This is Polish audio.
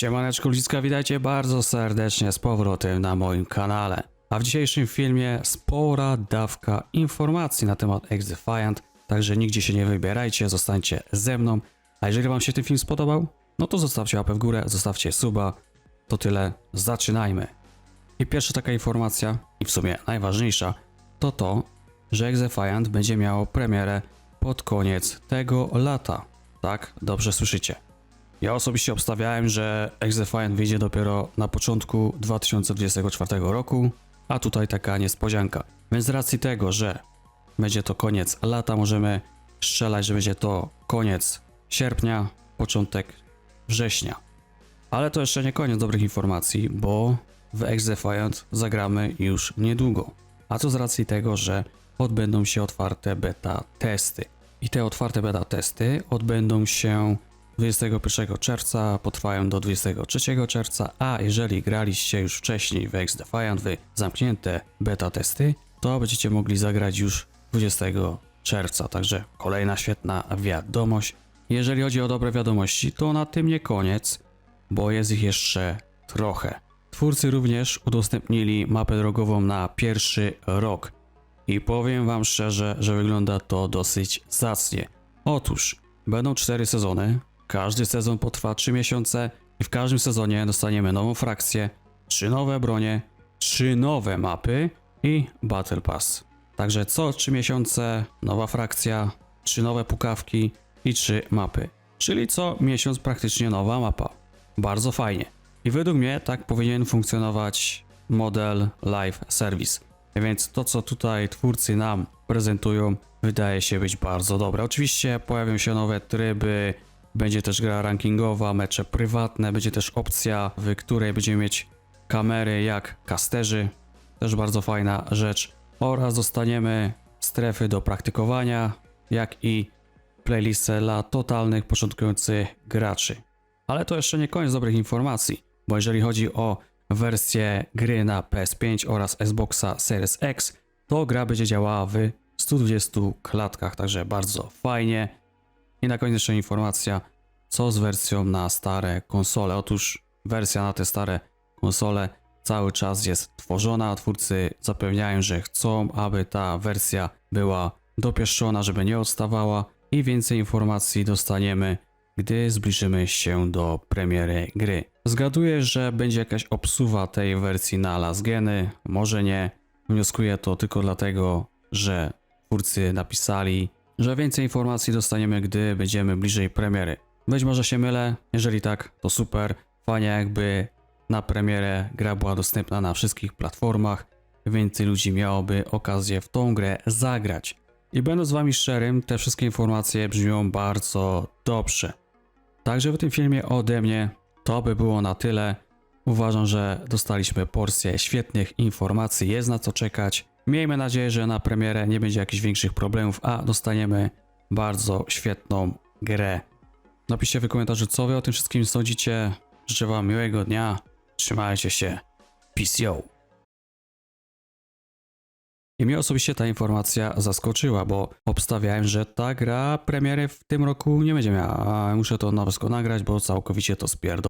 Siemaneczko ludziska, witajcie bardzo serdecznie z powrotem na moim kanale. A w dzisiejszym filmie spora dawka informacji na temat X-Defiant, także nigdzie się nie wybierajcie, zostańcie ze mną. A jeżeli wam się ten film spodobał, no to zostawcie łapę w górę, zostawcie suba. To tyle, zaczynajmy. I pierwsza taka informacja, i w sumie najważniejsza, to to, że X-Defiant będzie miało premierę pod koniec tego lata. Tak, dobrze słyszycie. Ja osobiście obstawiałem, że X-Defiant wyjdzie dopiero na początku 2024 roku, a tutaj taka niespodzianka. Więc z racji tego, że będzie to koniec lata, możemy strzelać, że będzie to koniec sierpnia, początek września. Ale to jeszcze nie koniec dobrych informacji, bo w X-Defiant zagramy już niedługo. A to z racji tego, że odbędą się otwarte beta testy. I te otwarte beta testy odbędą się 21 czerwca, potrwają do 23 czerwca, a jeżeli graliście już wcześniej w X Defiant w zamknięte beta testy, to będziecie mogli zagrać już 20 czerwca. Także kolejna świetna wiadomość. Jeżeli chodzi o dobre wiadomości, to na tym nie koniec, bo jest ich jeszcze trochę. Twórcy również udostępnili mapę drogową na pierwszy rok. I powiem wam szczerze, że wygląda to dosyć zacnie. Otóż będą cztery sezony, każdy sezon potrwa 3 miesiące i w każdym sezonie dostaniemy nową frakcję, trzy nowe bronie, trzy nowe mapy i Battle Pass. Także co 3 miesiące nowa frakcja, trzy nowe pukawki i trzy mapy. Czyli co miesiąc praktycznie nowa mapa. Bardzo fajnie. I według mnie tak powinien funkcjonować model live service. Więc to, co tutaj twórcy nam prezentują, wydaje się być bardzo dobre. Oczywiście pojawią się nowe tryby, będzie też gra rankingowa, mecze prywatne, będzie też opcja, w której będziemy mieć kamery jak kasterzy, też bardzo fajna rzecz. Oraz dostaniemy strefy do praktykowania, jak i playlistę dla totalnych początkujących graczy. Ale to jeszcze nie koniec dobrych informacji, bo jeżeli chodzi o wersję gry na PS5 oraz Xboxa Series X, to gra będzie działała w 120 klatkach, także bardzo fajnie. I na koniec jeszcze informacja, co z wersją na stare konsole. Otóż wersja na te stare konsole cały czas jest tworzona. Twórcy zapewniają, że chcą, aby ta wersja była dopieszczona, żeby nie odstawała i więcej informacji dostaniemy, gdy zbliżymy się do premiery gry. Zgaduję, że będzie jakaś obsuwa tej wersji na last geny, może nie. Wnioskuję to tylko dlatego, że twórcy napisali, że więcej informacji dostaniemy, gdy będziemy bliżej premiery. Być może się mylę, jeżeli tak, to super. Fajnie jakby na premierę gra była dostępna na wszystkich platformach, więcej ludzi miałoby okazję w tą grę zagrać. I będąc z wami szczerym, te wszystkie informacje brzmią bardzo dobrze. Także w tym filmie ode mnie to by było na tyle. Uważam, że dostaliśmy porcję świetnych informacji, jest na co czekać. Miejmy nadzieję, że na premierę nie będzie jakichś większych problemów, a dostaniemy bardzo świetną grę. Napiszcie w komentarzu, co wy o tym wszystkim sądzicie. Życzę wam miłego dnia. Trzymajcie się. Peace yo. I mnie osobiście ta informacja zaskoczyła, bo obstawiałem, że ta gra premiery w tym roku nie będzie miała. Muszę to na nagrać, bo całkowicie to spierdolę.